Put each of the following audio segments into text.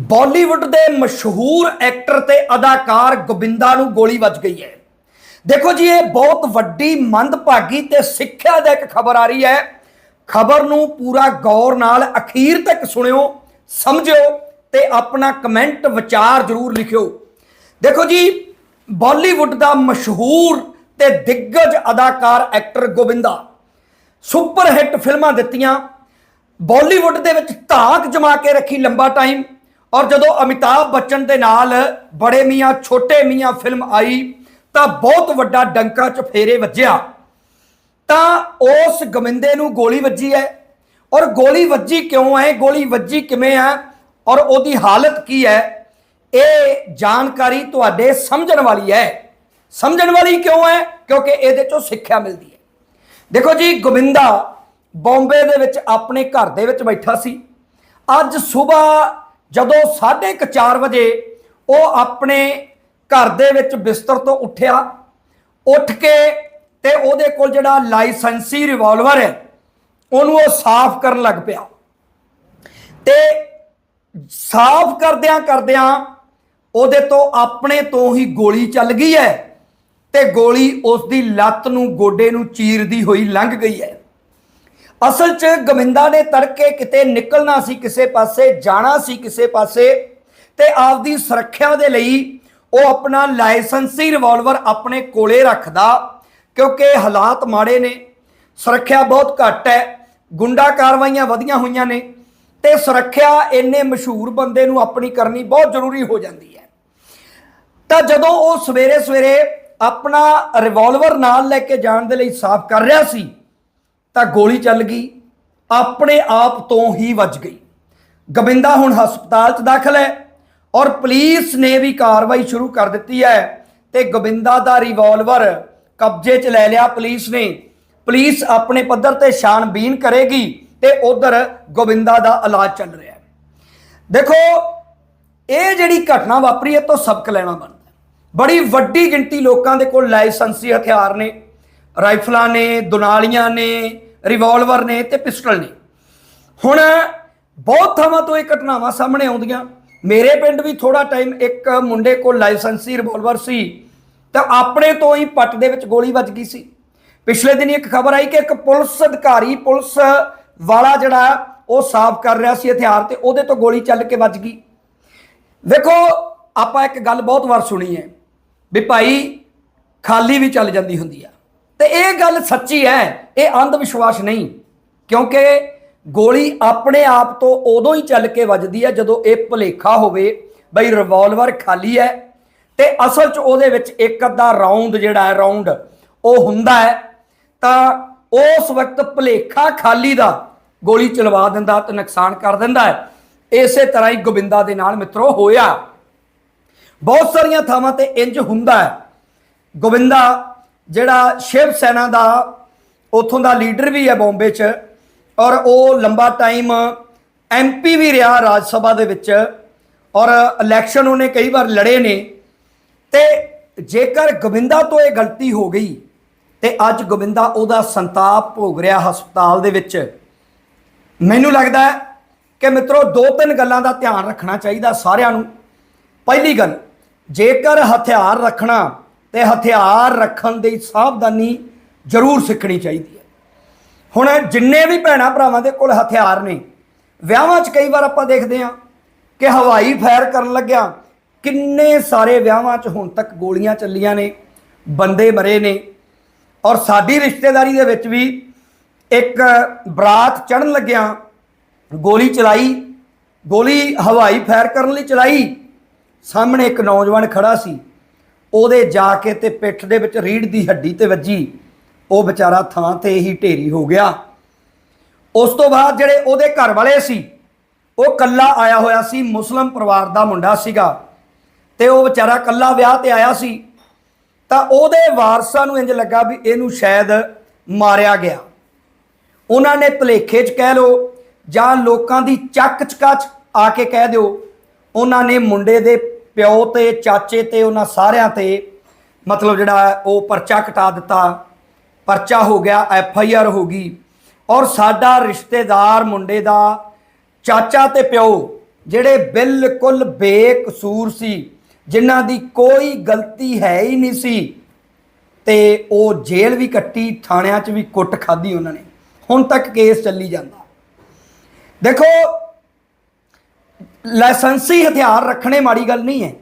ਬਾਲੀਵੁੱਡ ਦੇ ਮਸ਼ਹੂਰ ਐਕਟਰ ਤੇ ਅਦਾਕਾਰ ਗੋਬਿੰਦਾ ਨੂੰ ਗੋਲੀ ਵੱਜ ਗਈ ਹੈ। ਦੇਖੋ ਜੀ, ਇਹ ਬਹੁਤ ਵੱਡੀ ਮੰਦਭਾਗੀ ਤੇ ਸਿੱਖਿਆ ਦਾ ਇੱਕ ਖਬਰ ਆ ਰਹੀ ਹੈ। ਖਬਰ ਨੂੰ ਪੂਰਾ ਗੌਰ ਨਾਲ ਅਖੀਰ ਤੱਕ ਸੁਣਿਓ, ਸਮਝਿਓ ਤੇ ਆਪਣਾ ਕਮੈਂਟ ਵਿਚਾਰ ਜ਼ਰੂਰ ਲਿਖਿਓ। ਦੇਖੋ ਜੀ, ਬਾਲੀਵੁੱਡ ਦਾ ਮਸ਼ਹੂਰ ਤੇ ਦਿੱਗਜ ਅਦਾਕਾਰ ਐਕਟਰ ਗੋਬਿੰਦਾ ਸੁਪਰ ਹਿੱਟ ਫਿਲਮਾਂ ਦਿੱਤੀਆਂ। ਬਾਲੀਵੁੱਡ ਦੇ ਵਿੱਚ ਧਾਕ ਜਮਾ ਕੇ ਰੱਖੀ ਲੰਬਾ ਟਾਈਮ। ਔਰ ਜਦੋਂ ਅਮਿਤਾਭ ਬੱਚਨ ਦੇ ਨਾਲ ਬੜੇ ਮੀਆਂ, ਛੋਟੇ ਮੀਆਂ ਫਿਲਮ ਆਈ, ਤਾਂ ਬਹੁਤ ਵੱਡਾ ਡੰਕਾ ਚ ਫੇਰੇ ਵੱਜਿਆ। ਤਾਂ ਉਸ ਗਮਿੰਦੇ ਨੂੰ ਗੋਲੀ ਵੱਜੀ ਹੈ। ਔਰ ਗੋਲੀ ਵੱਜੀ ਕਿਉਂ ਹੈ? ਗੋਲੀ ਵੱਜੀ ਕਿਵੇਂ ਹੈ? ਔਰ ਉਹਦੀ ਹਾਲਤ ਕੀ ਹੈ? ਇਹ ਜਾਣਕਾਰੀ ਤੁਹਾਡੇ ਸਮਝਣ ਵਾਲੀ ਹੈ। ਸਮਝਣ ਵਾਲੀ ਕਿਉਂ ਹੈ? ਕਿਉਂਕਿ ਇਹਦੇ ਚੋਂ ਸਿੱਖਿਆ ਮਿਲਦੀ ਹੈ। ਦੇਖੋ ਜੀ ਗੋਬਿੰਦਾ ਬੰਬੇ ਦੇ ਵਿੱਚ ਆਪਣੇ ਘਰ ਦੇ ਵਿੱਚ ਬੈਠਾ ਸੀ। ਅੱਜ ਸਵੇਰ ਜਦੋਂ 4:30 ਵਜੇ ਉਹ ਆਪਣੇ ਘਰ ਦੇ ਵਿੱਚ ਬਿਸਤਰ ਤੋਂ ਉੱਠਿਆ, ਉੱਠ ਕੇ ਤੇ ਉਹਦੇ ਕੋਲ ਜਿਹੜਾ ਲਾਇਸੈਂਸੀ ਰਿਵਾਲਵਰ ਹੈ, ਉਹਨੂੰ ਉਹ ਸਾਫ਼ ਕਰਨ ਲੱਗ ਪਿਆ। ਤੇ ਸਾਫ਼ ਕਰਦਿਆਂ ਕਰਦਿਆਂ ਉਹਦੇ ਤੋਂ ਆਪਣੇ ਤੋਂ ਹੀ ਗੋਲੀ ਚੱਲ ਗਈ ਹੈ ਤੇ ਗੋਲੀ ਉਸ ਦੀ ਲੱਤ ਨੂੰ, ਗੋਡੇ ਨੂੰ ਚੀਰਦੀ ਹੋਈ ਲੰਘ ਗਈ ਹੈ। ਅਸਲ 'ਚ ਗਵਿੰਦਾ ਨੇ ਤੜਕੇ ਕਿਤੇ ਨਿਕਲਣਾ ਸੀ ਕਿਸੇ ਪਾਸੇ, ਜਾਣਾ ਸੀ ਕਿਸੇ ਪਾਸੇ ਤੇ ਆਪਦੀ ਸੁਰੱਖਿਆ ਦੇ ਲਈ ਉਹ ਆਪਣਾ ਲਾਇਸੈਂਸੀ ਰਿਵਾਲਵਰ ਆਪਣੇ ਕੋਲੇ ਰੱਖਦਾ ਕਿਉਂਕਿ ਹਾਲਾਤ ਮਾੜੇ ਨੇ, ਸੁਰੱਖਿਆ ਬਹੁਤ ਘੱਟ ਹੈ, ਗੁੰਡਾ ਕਾਰਵਾਈਆਂ ਵਧੀਆਂ ਹੋਈਆਂ ਨੇ ਤੇ ਸੁਰੱਖਿਆ ਇੰਨੇ ਮਸ਼ਹੂਰ ਬੰਦੇ ਨੂੰ ਆਪਣੀ ਕਰਨੀ ਬਹੁਤ ਜ਼ਰੂਰੀ ਹੋ ਜਾਂਦੀ ਹੈ। ਤਾਂ ਜਦੋਂ ਉਹ ਸਵੇਰੇ ਸਵੇਰੇ ਆਪਣਾ ਰਿਵਾਲਵਰ ਨਾਲ ਲੈ ਕੇ ਜਾਣ ਦੇ ਲਈ ਸਾਫ਼ ਕਰ ਰਿਹਾ ਸੀ ਤਾਂ ਗੋਲੀ ਚੱਲ ਗਈ, ਆਪਣੇ ਆਪ ਤੋਂ ਹੀ ਵੱਜ ਗਈ। ਗੋਬਿੰਦਾ ਹੁਣ ਹਸਪਤਾਲ 'ਚ ਦਾਖਲ ਹੈ ਔਰ ਪੁਲਿਸ ਨੇ ਵੀ ਕਾਰਵਾਈ ਸ਼ੁਰੂ ਕਰ ਦਿੱਤੀ ਹੈ ਤੇ ਗੋਬਿੰਦਾ ਦਾ ਰਿਵਾਲਵਰ ਕਬਜ਼ੇ 'ਚ ਲੈ ਲਿਆ ਪੁਲਿਸ ਨੇ। ਪੁਲਿਸ ਆਪਣੇ ਪੱਧਰ ਤੇ ਛਾਣਬੀਨ ਕਰੇਗੀ ਤੇ ਉਧਰ ਗੋਬਿੰਦਾ ਦਾ ਇਲਾਜ ਚੱਲ ਰਿਹਾ ਹੈ। ਦੇਖੋ, ਇਹ ਜਿਹੜੀ ਘਟਨਾ ਵਾਪਰੀ ਹੈ ਤੋਂ ਸਬਕ ਲੈਣਾ ਬਣਦਾ ਬੜੀ ਵੱਡੀ ਗਿਣਤੀ ਲੋਕਾਂ ਦੇ ਕੋਲ ਲਾਇਸੈਂਸੀ ਹਥਿਆਰ ਨੇ, ਰਾਈਫਲਾਂ ਨੇ, ਦੁਨਾਲੀਆਂ ਨੇ ਰਿਵਾਲਵਰ ਨੇ ਤੇ ਪਿਸਟਲ ਨੇ। ਹੁਣ ਬਹੁਤ ਥਾਵਾਂ ਤੋਂ ਇਹ ਘਟਨਾਵਾਂ ਸਾਹਮਣੇ ਆਉਂਦੀਆਂ। ਮੇਰੇ ਪਿੰਡ ਵੀ ਥੋੜਾ ਟਾਈਮ ਇੱਕ ਮੁੰਡੇ ਕੋਲ ਲਾਇਸੈਂਸੀ ਰਿਵਾਲਵਰ ਸੀ। ਤਾਂ ਆਪਣੇ ਤੋਂ ਹੀ ਪੱਟ ਦੇ ਵਿੱਚ ਗੋਲੀ ਵੱਜ ਗਈ ਸੀ। ਪਿਛਲੇ ਦਿਨ ਇੱਕ ਖਬਰ ਆਈ ਕਿ ਇੱਕ ਪੁਲਿਸ ਅਧਿਕਾਰੀ, ਪੁਲਿਸ ਵਾਲਾ ਜਿਹੜਾ ਉਹ ਸਾਫ਼ ਕਰ ਰਿਹਾ ਸੀ ਹਥਿਆਰ ਤੇ ਉਹਦੇ ਤੋਂ ਗੋਲੀ ਚੱਲ ਕੇ ਵੱਜ ਗਈ। ਵੇਖੋ, ਆਪਾਂ ਇੱਕ ਗੱਲ ਬਹੁਤ ਵਾਰ ਸੁਣੀ ਹੈ ਵੀ ਭਾਈ ਖਾਲੀ ਵੀ ਚੱਲ ਜਾਂਦੀ ਹੁੰਦੀ ਆ। ਤੇ ਇਹ ਗੱਲ ਸੱਚੀ ਹੈ, ਇਹ ਅੰਧ ਵਿਸ਼ਵਾਸ ਨਹੀਂ, ਕਿਉਂਕਿ ਗੋਲੀ ਆਪਣੇ ਆਪ ਤੋਂ ਉਦੋਂ ਹੀ ਚੱਲ ਕੇ ਵੱਜਦੀ ਹੈ ਜਦੋਂ ਇਹ ਭੁਲੇਖਾ ਹੋਵੇ ਬਈ ਰਿਵਾਲਵਰ ਖਾਲੀ ਹੈ ਤੇ ਅਸਲ 'ਚ ਉਹਦੇ ਵਿੱਚ ਇੱਕ ਅੱਧਾ ਰਾਉਂਡ ਜਿਹੜਾ ਹੈ ਰਾਉਂਡ ਉਹ ਹੁੰਦਾ ਹੈ, ਤਾਂ ਉਸ ਵਕਤ ਭੁਲੇਖਾ ਖਾਲੀ ਦਾ ਗੋਲੀ ਚਲਵਾ ਦਿੰਦਾ ਤੇ ਨੁਕਸਾਨ ਕਰ ਦਿੰਦਾ ਹੈ। ਇਸੇ ਤਰ੍ਹਾਂ ਹੀ ਗੋਬਿੰਦਾ ਦੇ ਨਾਲ ਮਿੱਤਰੋ ਹੋਇਆ। ਬਹੁਤ ਸਾਰੀਆਂ ਥਾਵਾਂ ਤੇ ਇੰਜ ਹੁੰਦਾ ਹੈ। ਗੋਬਿੰਦਾ ਜਿਹੜਾ ਸ਼ਿਵ ਸੈਨਾ ਦਾ ਉਥੋਂ ਦਾ ਲੀਡਰ ਵੀ ਹੈ ਬੰਬੇ 'ਚ, ਔਰ ਉਹ ਲੰਬਾ ਟਾਈਮ ਐਮਪੀ ਵੀ ਰਿਹਾ ਰਾਜ ਸਭਾ ਦੇ ਵਿੱਚ, ਔਰ ਇਲੈਕਸ਼ਨ ਉਹਨੇ ਕਈ ਵਾਰ ਲੜੇ ਨੇ। ਤੇ ਜੇਕਰ ਗੋਬਿੰਦਾ ਤੋਂ ਇਹ ਗਲਤੀ ਹੋ ਗਈ, ਤੇ ਅੱਜ ਗੋਬਿੰਦਾ ਉਹਦਾ ਸੰਤਾਪ ਭੋਗ ਰਿਹਾ ਹਸਪਤਾਲ ਦੇ ਵਿੱਚ। ਮੈਨੂੰ ਲੱਗਦਾ ਹੈ ਕਿ ਮਿੱਤਰੋ, ਦੋ ਤਿੰਨ ਗੱਲਾਂ ਦਾ ਧਿਆਨ ਰੱਖਣਾ ਚਾਹੀਦਾ ਸਾਰਿਆਂ ਨੂੰ। ਪਹਿਲੀ ਗੱਲ, ਜੇਕਰ ਹਥਿਆਰ ਰੱਖਣਾ ਤੇ ਹਥਿਆਰ ਰੱਖਣ ਦੀ ਸਾਵਧਾਨੀ ਜ਼ਰੂਰ ਸਿੱਖਣੀ ਚਾਹੀਦੀ ਹੈ। ਹੁਣ ਜਿੰਨੇ ਵੀ ਭੈਣਾ ਭਰਾਵਾਂ ਦੇ ਕੋਲ ਹਥਿਆਰ ਨੇ, ਵਿਆਹਾਂ 'ਚ ਕਈ ਵਾਰ ਆਪਾਂ ਦੇਖਦੇ ਹਾਂ ਕਿ ਹਵਾਈ ਫਾਇਰ ਕਰਨ ਲੱਗਿਆ ਕਿੰਨੇ ਸਾਰੇ ਵਿਆਹਾਂ 'ਚ ਹੁਣ ਤੱਕ ਗੋਲੀਆਂ ਚੱਲੀਆਂ ਨੇ, ਬੰਦੇ ਮਰੇ ਨੇ। ਔਰ ਸਾਡੀ ਰਿਸ਼ਤੇਦਾਰੀ ਦੇ ਵਿੱਚ ਵੀ ਇੱਕ ਬਰਾਤ ਚੜਨ ਲੱਗਿਆ ਗੋਲੀ ਚਲਾਈ, ਗੋਲੀ ਹਵਾਈ ਫਾਇਰ ਕਰਨ ਲਈ ਚਲਾਈ, ਸਾਹਮਣੇ ਇੱਕ ਨੌਜਵਾਨ ਖੜਾ ਸੀ। ਉਹਦੇ ਜਾ ਕੇ ਤੇ ਪਿੱਠ ਦੇ ਵਿੱਚ ਰੀੜ ਦੀ ਹੱਡੀ ਤੇ ਵੱਜੀ। ਉਹ ਵਿਚਾਰਾ ਥਾਂ ਤੇ ਹੀ ਢੇਰੀ ਹੋ ਗਿਆ। ਉਸ ਤੋਂ ਬਾਅਦ ਜਿਹੜੇ ਉਹਦੇ ਘਰ ਵਾਲੇ ਸੀ, ਉਹ ਕੱਲਾ ਆਇਆ ਹੋਇਆ ਸੀ, ਮੁਸਲਮ ਪਰਿਵਾਰ ਦਾ ਮੁੰਡਾ ਸੀਗਾ। ਤੇ ਉਹ ਵਿਚਾਰਾ ਕੱਲਾ ਵਿਆਹ ਤੇ ਆਇਆ ਸੀ। ਤਾਂ ਉਹਦੇ ਵਾਰਸਾਂ ਨੂੰ ਇੰਜ ਲੱਗਾ ਵੀ ਇਹਨੂੰ ਸ਼ਾਇਦ ਮਾਰਿਆ ਗਿਆ। ਉਹਨਾਂ ਨੇ ਭਲੇਖੇ 'ਚ ਕਹਿ ਲਓ ਜਾਂ ਲੋਕਾਂ ਦੀ ਚੱਕ ਚਕਾ 'ਚ ਆ ਕੇ ਕਹਿ ਦਿਓ, ਉਹਨਾਂ ਨੇ ਮੁੰਡੇ ਦੇ ਪਿਓ ਤੇ, ਚਾਚੇ ਤੇ, ਉਹਨਾਂ ਸਾਰਿਆਂ ਤੇ ਮਤਲਬ ਜਿਹੜਾ ਉਹ ਪਰਚਾ ਕਟਾ ਦਿੱਤਾ। ਪਰਚਾ ਹੋ ਗਿਆ, ਐਫ ਆਈ ਆਰ ਹੋ ਗਈ। ਔਰ ਸਾਡਾ ਰਿਸ਼ਤੇਦਾਰ, ਮੁੰਡੇ ਦਾ ਚਾਚਾ ਤੇ ਪਿਓ, ਜਿਹੜੇ ਬਿਲਕੁਲ ਬੇਕਸੂਰ ਸੀ, ਜਿਨ੍ਹਾਂ ਦੀ ਕੋਈ ਗਲਤੀ ਹੈ ਹੀ ਨਹੀਂ ਸੀ, ਤੇ ਉਹ ਜੇਲ੍ਹ ਵੀ ਕੱਟੀ, ਥਾਣਿਆਂ 'ਚ ਵੀ ਕੁੱਟ ਖਾਧੀ ਉਹਨਾਂ ਨੇ। ਹੁਣ ਤੱਕ ਕੇਸ ਚੱਲੀ ਜਾਂਦਾ। ਦੇਖੋ ਲਾਇਸੈਂਸੀ ਹਥਿਆਰ ਰੱਖਣੇ ਮਾੜੀ ਗੱਲ ਨਹੀਂ ਹੈ।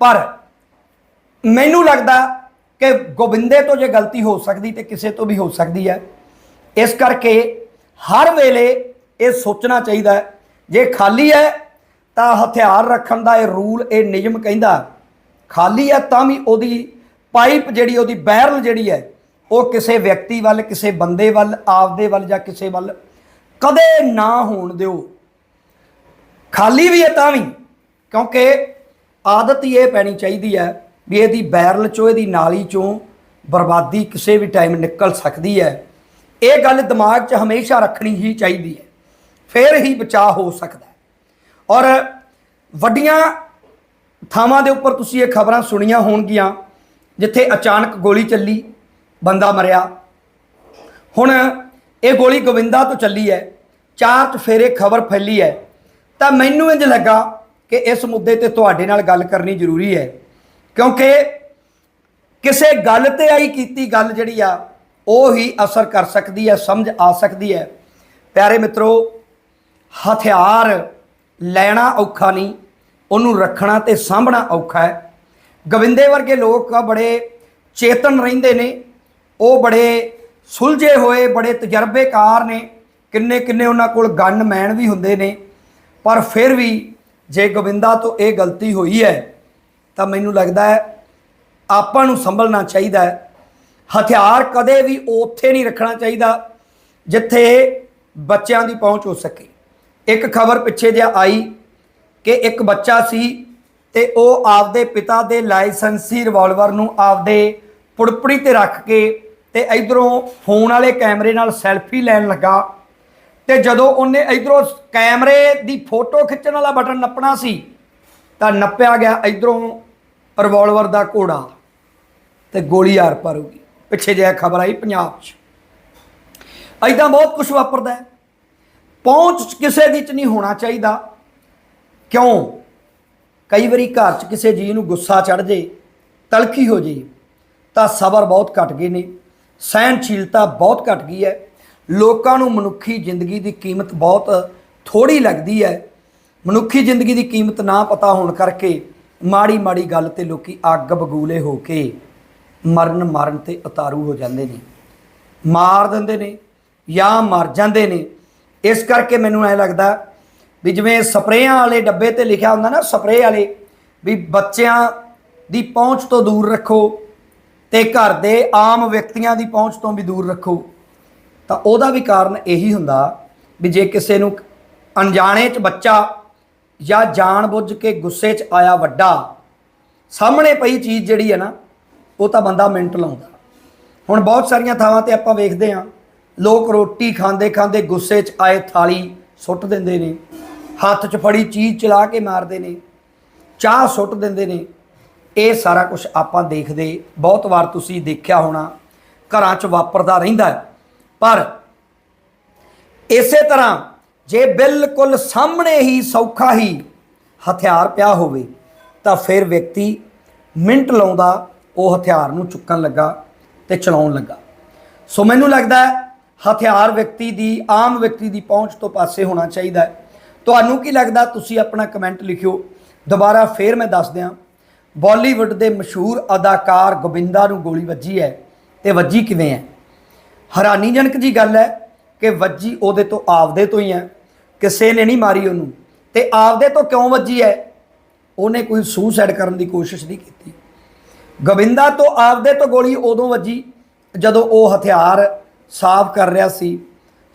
ਪਰ ਮੈਨੂੰ ਲੱਗਦਾ ਕਿ ਗੋਬਿੰਦੇ ਤੋਂ ਜੇ ਗਲਤੀ ਹੋ ਸਕਦੀ ਤੇ ਕਿਸੇ ਤੋਂ ਵੀ ਹੋ ਸਕਦੀ ਹੈ। ਇਸ ਕਰਕੇ ਹਰ ਵੇਲੇ ਇਹ ਸੋਚਣਾ ਚਾਹੀਦਾ ਹੈ, ਜੇ ਖਾਲੀ ਹੈ ਤਾਂ ਹਥਿਆਰ ਰੱਖਣ ਦਾ ਇਹ ਰੂਲ, ਇਹ ਨਿਯਮ ਕਹਿੰਦਾ, ਖਾਲੀ ਹੈ ਤਾਂ ਵੀ ਉਹਦੀ ਪਾਈਪ ਜਿਹੜੀ, ਉਹਦੀ ਬੈਰਲ ਜਿਹੜੀ ਹੈ, ਉਹ ਕਿਸੇ ਵਿਅਕਤੀ ਵੱਲ, ਕਿਸੇ ਬੰਦੇ ਵੱਲ, ਆਪਦੇ ਵੱਲ ਜਾਂ ਕਿਸੇ ਵੱਲ ਕਦੇ ਨਾ ਹੋਣ ਦਿਓ। ਖਾਲੀ ਵੀ ਹੈ ਤਾਂ ਵੀ, ਕਿਉਂਕਿ ਆਦਤ ਹੀ ਇਹ ਪੈਣੀ ਚਾਹੀਦੀ ਹੈ ਵੀ ਇਹਦੀ ਬੈਰਲ ਚੋਂ, ਇਹਦੀ ਨਾਲੀ ਚੋਂ ਬਰਬਾਦੀ ਕਿਸੇ ਵੀ ਟਾਈਮ ਨਿਕਲ ਸਕਦੀ ਹੈ। ਇਹ ਗੱਲ ਦਿਮਾਗ 'ਚ ਹਮੇਸ਼ਾ ਰੱਖਣੀ ਹੀ ਚਾਹੀਦੀ ਹੈ। ਫਿਰ ਹੀ ਬਚਾਅ ਹੋ ਸਕਦਾ ਹੈ। ਔਰ ਵੱਡੀਆਂ ਥਾਵਾਂ ਦੇ ਉੱਪਰ ਤੁਸੀਂ ਇਹ ਖਬਰਾਂ ਸੁਣੀਆਂ ਹੋਣਗੀਆਂ, ਜਿੱਥੇ ਅਚਾਨਕ ਗੋਲੀ ਚੱਲੀ, ਬੰਦਾ ਮਰਿਆ। ਹੁਣ ਇਹ ਗੋਲੀ ਗੋਵਿੰਦਾ ਤੋਂ ਚੱਲੀ ਹੈ, ਚਾਰ ਚਫੇਰੇ ਖਬਰ ਫੈਲੀ ਹੈ। ਤਾਂ ਮੈਨੂੰ ਇੰਜ ਲੱਗਾ ਕਿ ਇਸ ਮੁੱਦੇ ਤੇ ਤੁਹਾਡੇ ਨਾਲ ਗੱਲ ਕਰਨੀ ਜ਼ਰੂਰੀ ਹੈ। ਕਿਉਂਕਿ ਕਿਸੇ ਗੱਲ ਤੇ ਆਈ ਕੀਤੀ ਗੱਲ ਜਿਹੜੀ ਆ, ਉਹ ਹੀ ਅਸਰ ਕਰ ਸਕਦੀ ਹੈ, ਸਮਝ ਆ ਸਕਦੀ ਹੈ। ਪਿਆਰੇ ਮਿੱਤਰੋ, ਹਥਿਆਰ ਲੈਣਾ ਔਖਾ ਨਹੀਂ, ਉਹਨੂੰ ਰੱਖਣਾ ਤੇ ਸਾਂਭਣਾ ਔਖਾ ਹੈ। ਗਵਿੰਦੇ ਵਰਗੇ ਲੋਕ ਬੜੇ ਚੇਤਨ ਰਹਿੰਦੇ ਨੇ, ਉਹ ਬੜੇ ਸੁਲਝੇ ਹੋਏ, ਬੜੇ ਤਜਰਬੇਕਾਰ ਨੇ ਕਿੰਨੇ ਕਿੰਨੇ ਉਹਨਾਂ ਕੋਲ ਗਨ ਮੈਨ ਵੀ ਹੁੰਦੇ ਨੇ। ਪਰ ਫਿਰ ਵੀ ਜੇ ਗੋਬਿੰਦਾ ਤੋਂ ਇਹ ਗਲਤੀ ਹੋਈ ਹੈ, ਤਾਂ ਮੈਨੂੰ ਲੱਗਦਾ ਹੈ ਆਪਾਂ ਨੂੰ ਸੰਭਲਣਾ ਚਾਹੀਦਾ ਹੈ। ਹਥਿਆਰ ਕਦੇ ਵੀ ਉੱਥੇ ਨਹੀਂ ਰੱਖਣਾ ਚਾਹੀਦਾ ਜਿੱਥੇ ਬੱਚਿਆਂ ਦੀ ਪਹੁੰਚ ਹੋ ਸਕੇ। ਇੱਕ ਖਬਰ ਪਿੱਛੇ ਜਿਹਾ ਆਈ ਕਿ ਇੱਕ ਬੱਚਾ ਸੀ ਤੇ ਉਹ ਆਪਦੇ ਪਿਤਾ ਦੇ ਲਾਇਸੈਂਸੀ ਰਿਵਾਲਵਰ ਨੂੰ ਆਪਦੇ ਪੁੜਪੜੀ ਤੇ ਰੱਖ ਕੇ ਤੇ ਇਧਰੋਂ ਫੋਨ ਵਾਲੇ ਕੈਮਰੇ ਨਾਲ ਸੈਲਫੀ ਲੈਣ ਲੱਗਾ। ਤੇ ਜਦੋਂ ਉਹਨੇ ਇਧਰੋਂ ਕੈਮਰੇ ਦੀ ਫੋਟੋ ਖਿੱਚਣ ਵਾਲਾ ਬਟਨ ਨੱਪਣਾ ਸੀ, ਤਾਂ ਨੱਪਿਆ ਗਿਆ ਇਧਰੋਂ ਰਿਵਾਲਵਰ ਦਾ ਘੋੜਾ ਤੇ ਗੋਲੀ ਆਰ ਪਾਰ ਹੋ ਗਈ ਪਿੱਛੇ ਜਿਹਾ ਖਬਰ ਆਈ ਪੰਜਾਬ 'ਚ। ਐਦਾਂ ਬਹੁਤ ਕੁਝ ਵਾਪਰਦਾ ਹੈ। ਪਹੁੰਚ ਕਿਸੇ ਦੀ ਚ ਨਹੀਂ ਹੋਣਾ ਚਾਹੀਦਾ। ਕਿਉਂ? ਕਈ ਵਾਰੀ ਘਰ 'ਚ ਕਿਸੇ ਜੀ ਨੂੰ ਗੁੱਸਾ ਚੜ ਜੇ, ਤਲਖੀ ਹੋ ਜੇ, ਤਾਂ ਸਬਰ ਬਹੁਤ ਘਟ ਗਏ ਨੇ। ਸਹਿਣਸ਼ੀਲਤਾ ਬਹੁਤ ਘਟ ਗਈ ਹੈ। ਲੋਕਾਂ ਨੂੰ ਮਨੁੱਖੀ ਜ਼ਿੰਦਗੀ ਦੀ ਕੀਮਤ ਬਹੁਤ ਥੋੜੀ ਲੱਗਦੀ ਹੈ। ਮਨੁੱਖੀ ਜ਼ਿੰਦਗੀ ਦੀ ਕੀਮਤ ਨਾ ਪਤਾ ਹੋਣ ਕਰਕੇ ਮਾੜੀ ਮਾੜੀ ਗੱਲ ਤੇ ਲੋਕੀ ਅੱਗ ਬਗੂਲੇ ਹੋ ਕੇ ਮਰਨ ਮਰਨ ਤੇ ਉਤਾਰੂ ਹੋ ਜਾਂਦੇ ਨੇ। ਮਾਰ ਦਿੰਦੇ ਨੇ ਜਾਂ ਮਰ ਜਾਂਦੇ ਨੇ। ਇਸ ਕਰਕੇ ਮੈਨੂੰ ਐ ਲੱਗਦਾ ਵੀ ਜਿਵੇਂ ਸਪਰੇਆਂ ਵਾਲੇ ਡੱਬੇ ਤੇ ਲਿਖਿਆ ਹੁੰਦਾ ਨਾ, ਸਪਰੇਅ ਵਾਲੇ, ਵੀ ਬੱਚਿਆਂ ਦੀ ਪਹੁੰਚ ਤੋਂ ਦੂਰ ਰੱਖੋ ਤੇ ਘਰ ਦੇ ਆਮ ਵਿਅਕਤੀਆਂ ਦੀ ਪਹੁੰਚ ਤੋਂ ਵੀ ਦੂਰ ਰੱਖੋ। ਤਾਂ ਉਹਦਾ ਵੀ ਕਾਰਨ ਇਹੀ ਹੁੰਦਾ ਵੀ ਜੇ ਕਿਸੇ ਨੂੰ ਅਣਜਾਣੇ 'ਚ ਬੱਚਾ ਜਾਂ ਜਾਣਬੁੱਝ ਕੇ ਗੁੱਸੇ 'ਚ ਆਇਆ ਵੱਡਾ, ਸਾਹਮਣੇ ਪਈ ਚੀਜ਼ ਜਿਹੜੀ ਹੈ ਨਾ, ਉਹ ਤਾਂ ਬੰਦਾ ਮਿੰਟ ਲਾਉਂਦਾ। ਹੁਣ ਬਹੁਤ ਸਾਰੀਆਂ ਥਾਵਾਂ ਤੇ ਆਪਾਂ ਵੇਖਦੇ ਹਾਂ, ਲੋਕ ਰੋਟੀ ਖਾਂਦੇ ਖਾਂਦੇ ਗੁੱਸੇ 'ਚ ਆਏ ਥਾਲੀ ਸੁੱਟ ਦਿੰਦੇ ਨੇ, ਹੱਥ 'ਚ ਫੜੀ ਚੀਜ਼ ਚਲਾ ਕੇ ਮਾਰਦੇ ਨੇ, ਚਾਹ ਸੁੱਟ ਦਿੰਦੇ ਨੇ, ਇਹ ਸਾਰਾ ਕੁਝ ਆਪਾਂ ਦੇਖਦੇ, ਬਹੁਤ ਵਾਰ ਤੁਸੀਂ ਦੇਖਿਆ ਹੋਣਾ, ਘਰਾਂ 'ਚ ਵਾਪਰਦਾ ਰਹਿੰਦਾ ਹੈ। ਪਰ ਇਸੇ ਤਰ੍ਹਾਂ ਜੇ ਬਿਲਕੁਲ ਸਾਹਮਣੇ ਹੀ ਸੌਖਾ ਹੀ ਹਥਿਆਰ ਪਿਆ ਹੋਵੇ, ਤਾਂ ਫਿਰ ਵਿਅਕਤੀ ਮਿੰਟ ਲਾਉਂਦਾ ਉਹ ਹਥਿਆਰ ਨੂੰ ਚੁੱਕਣ ਲੱਗਾ ਤੇ ਚਲਾਉਣ ਲੱਗਾ। ਸੋ ਮੈਨੂੰ ਲੱਗਦਾ ਹੈ ਹਥਿਆਰ ਵਿਅਕਤੀ ਦੀ, ਆਮ ਵਿਅਕਤੀ ਦੀ ਪਹੁੰਚ ਤੋਂ ਪਾਸੇ ਹੋਣਾ ਚਾਹੀਦਾ ਹੈ। ਤੁਹਾਨੂੰ ਕੀ ਲੱਗਦਾ? ਤੁਸੀਂ ਆਪਣਾ ਕਮੈਂਟ ਲਿਖਿਓ। ਦੁਬਾਰਾ ਫੇਰ ਮੈਂ ਦੱਸ ਦਿਆਂ, ਬਾਲੀਵੁੱਡ ਦੇ ਮਸ਼ਹੂਰ ਅਦਾਕਾਰ ਗੋਬਿੰਦਾ ਨੂੰ ਗੋਲੀ ਵੱਜੀ ਹੈ, ਤੇ ਵੱਜੀ ਕਿਵੇਂ ਹੈ? ਹੈਰਾਨੀਜਨਕ ਜੀ ਗੱਲ ਹੈ ਕਿ ਵੱਜੀ ਉਹਦੇ ਤੋਂ ਆਪਦੇ ਤੋਂ ਹੀ ਹੈ ਕਿਸੇ ਨੇ ਨਹੀਂ ਮਾਰੀ ਉਹਨੂੰ। ਤੇ ਆਪਦੇ ਤੋਂ ਕਿਉਂ ਵੱਜੀ ਹੈ? ਉਹਨੇ ਕੋਈ ਸੁਸਾਈਡ ਕਰਨ ਦੀ ਕੋਸ਼ਿਸ਼ ਨਹੀਂ ਕੀਤੀ। ਗੋਬਿੰਦਾ ਤੋਂ ਆਪਦੇ ਤੋਂ ਗੋਲੀ ਉਦੋਂ ਵੱਜੀ ਜਦੋਂ ਉਹ ਹਥਿਆਰ ਸਾਫ਼ ਕਰ ਰਿਹਾ ਸੀ।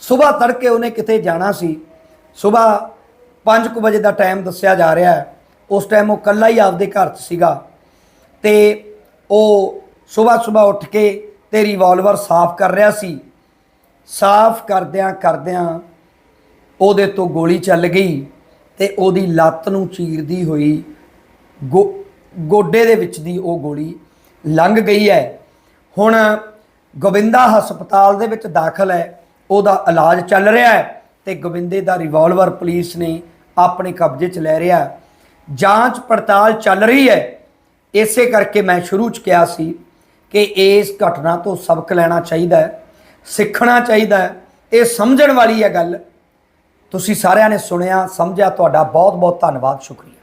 ਸਵੇਰ ਤੜਕੇ ਉਹਨੇ ਕਿਤੇ ਜਾਣਾ ਸੀ। ਸਵੇਰ 5:00 ਵਜੇ ਦਾ ਟਾਈਮ ਦੱਸਿਆ ਜਾ ਰਿਹਾ ਹੈ। ਉਸ ਟਾਈਮ ਉਹ ਇਕੱਲਾ ਹੀ ਆਪਦੇ ਘਰ 'ਚ ਸੀਗਾ। ਤੇ ਉਹ ਸਵੇਰ ਸਵੇਰ ਉੱਠ ਕੇ ਤੇ ਰਿਵਾਲਵਰ ਸਾਫ਼ ਕਰ ਰਿਹਾ ਸੀ। ਸਾਫ਼ ਕਰਦਿਆਂ ਕਰਦਿਆਂ ਉਹਦੇ ਤੋਂ ਗੋਲੀ ਚੱਲ ਗਈ ਤੇ ਉਹਦੀ ਲੱਤ ਨੂੰ ਚੀਰਦੀ ਹੋਈ ਗੋ- ਗੋਡੇ ਦੇ ਵਿੱਚ ਦੀ ਉਹ ਗੋਲੀ ਲੰਘ ਗਈ ਹੈ। ਹੁਣ ਗੋਬਿੰਦਾ ਹਸਪਤਾਲ ਦੇ ਵਿੱਚ ਦਾਖਲ ਹੈ। ਉਹਦਾ ਇਲਾਜ ਚੱਲ ਰਿਹਾ ਹੈ ਤੇ ਗੋਬਿੰਦੇ ਦਾ ਰਿਵਾਲਵਰ ਪੁਲਿਸ ਨੇ ਆਪਣੇ ਕਬਜ਼ੇ 'ਚ ਲੈ ਰਿਹਾ। ਜਾਂਚ ਪੜਤਾਲ ਚੱਲ ਰਹੀ ਹੈ। ਇਸੇ ਕਰਕੇ ਮੈਂ ਸ਼ੁਰੂ 'ਚ ਕਿਹਾ ਸੀ ਕਿ ਇਸ ਘਟਨਾ ਤੋਂ ਸਬਕ ਲੈਣਾ ਚਾਹੀਦਾ ਹੈ, ਸਿੱਖਣਾ ਚਾਹੀਦਾ ਹੈ। ਇਹ ਸਮਝਣ ਵਾਲੀ ਹੈ ਗੱਲ। ਤੁਸੀਂ ਸਾਰਿਆਂ ਨੇ ਸੁਣਿਆ, ਸਮਝਿਆ, ਤੁਹਾਡਾ ਬਹੁਤ ਬਹੁਤ ਧੰਨਵਾਦ, ਸ਼ੁਕਰੀਆ।